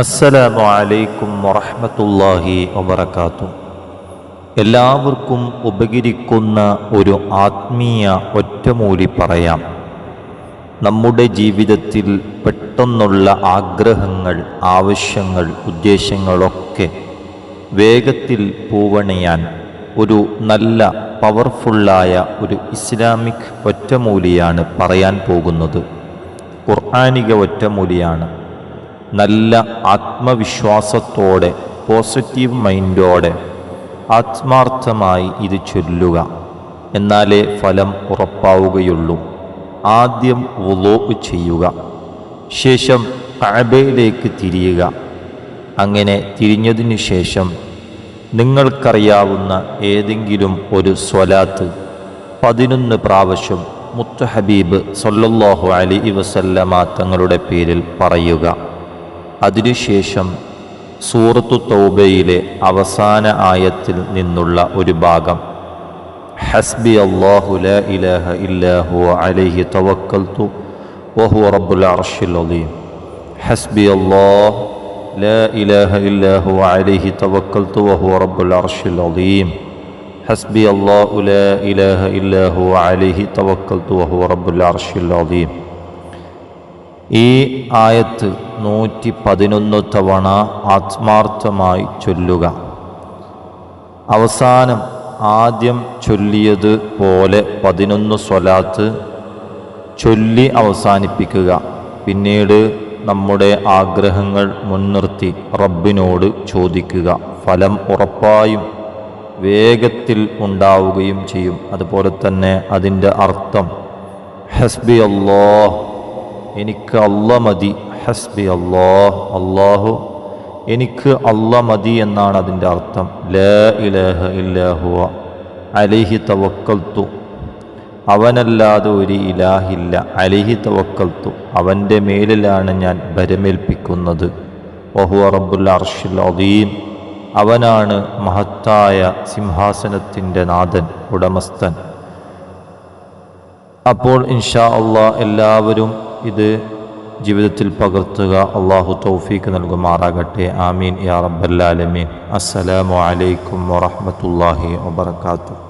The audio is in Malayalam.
അസ്സലാമു അലൈക്കും വറഹ്മത്തുള്ളാഹി വബറകാത്തു എല്ലാവർക്കും ഉപകരിക്കുന്ന ഒരു ആത്മീയ ഒറ്റമൂലി പറയാം. നമ്മുടെ ജീവിതത്തിൽ പെട്ടെന്നുള്ള ആഗ്രഹങ്ങൾ ആവശ്യങ്ങൾ ഉദ്ദേശങ്ങളൊക്കെ വേഗത്തിൽ പൂവണിയാൻ ഒരു നല്ല പവർഫുള്ളായ ഒരു ഇസ്ലാമിക് ഒറ്റമൂലിയാണ് പറയാൻ പോകുന്നത്. ഖുർആാനിക ഒറ്റമൂലിയാണ്. നല്ല ആത്മവിശ്വാസത്തോടെ പോസിറ്റീവ് മൈൻഡോടെ ആത്മാർത്ഥമായി ഇത് ചൊല്ലുക. എന്നാലേ ഫലം ഉറപ്പാവുകയുള്ളൂ. ആദ്യം വുളോ ചെയ്യുക. ശേഷം കഅബയിലേക്ക് തിരിയുക. അങ്ങനെ തിരിഞ്ഞതിനു ശേഷം നിങ്ങൾക്കറിയാവുന്ന ഏതെങ്കിലും ഒരു സ്വലാത്ത് പതിനൊന്ന് പ്രാവശ്യം മുത്തഹബീബ് സൊല്ലാഹു അലി വസല്ലമ തങ്ങളുടെ പേരിൽ പറയുക. അതിനുശേഷം സൂറത്തു തൗബയിലെ അവസാന ആയത്തിൽ നിന്നുള്ള ഒരു ഭാഗം. ഹസ്ബി അള്ളാഹു ല ഇലഹ ഇല്ലാഹു അലൈഹി തവക്കൽത്തു വഹു റബ്ബുൽ അർഷിൽ അലീം. ഹസ്ബി അള്ളാഹ് ല ഇലഹ ഇല്ലാഹു അലൈഹി തവക്കൽത്തു വഹു റബ്ബുൽ അർഷിൽ അലീം. ഹസ്ബി അള്ളാഹു ല ഇലഹ ഇല്ലാഹു അലൈഹി തവക്കൽത്തു വഹു റബ്ബുൽ അർഷിൽ അലീം. ഈ ആയത്ത് നൂറ്റി പതിനൊന്ന് തവണ ആത്മാർത്ഥമായി ചൊല്ലുക. അവസാനം ആദ്യം ചൊല്ലിയത് പോലെ പതിനൊന്ന് സ്വലാത്ത് ചൊല്ലി അവസാനിപ്പിക്കുക. പിന്നീട് നമ്മുടെ ആഗ്രഹങ്ങൾ മുൻനിർത്തി റബ്ബിനോട് ചോദിക്കുക. ഫലം ഉറപ്പായും വേഗത്തിൽ ഉണ്ടാവുകയും ചെയ്യും. അതുപോലെ തന്നെ അതിന്റെ അർത്ഥം ഹസ്ബി അള്ളാഹ് എനിക്ക് അല്ല മതി ഹസ്ബി അള്ളാഹ് അള്ളാഹു എനിക്ക് അല്ല മതി എന്നാണ് അതിന്റെ അർത്ഥം. ല ഇലഹ ഇല്ലാഹുവ അലിഹി തവക്കൽത്തു അവനല്ലാതെ ഒരു ഇലാഹില്ല അലിഹി തവക്കൽത്തു അവന്റെ മേലിലാണ് ഞാൻ ഭരമേൽപ്പിക്കുന്നത്. വഹുവ റബ്ബുൽ അർഷിൽ അദീം. അവനാണ് മഹത്തായ സിംഹാസനത്തിന്റെ നാഥൻ ഉടമസ്ഥൻ. അപ്പോൾ ഇൻഷാ അള്ളാ എല്ലാവരും ഇത് ജീവിതത്തിൽ പകർത്തുക. അള്ളാഹു തൗഫീക്ക് നൽകുമാറാകട്ടെ. ആമീൻ. യാ റബ്ബല്ലാലമീൻ അസ്സലാമു അലൈക്കും വറഹ്മത്തുള്ളാഹി വബർക്കാത്തു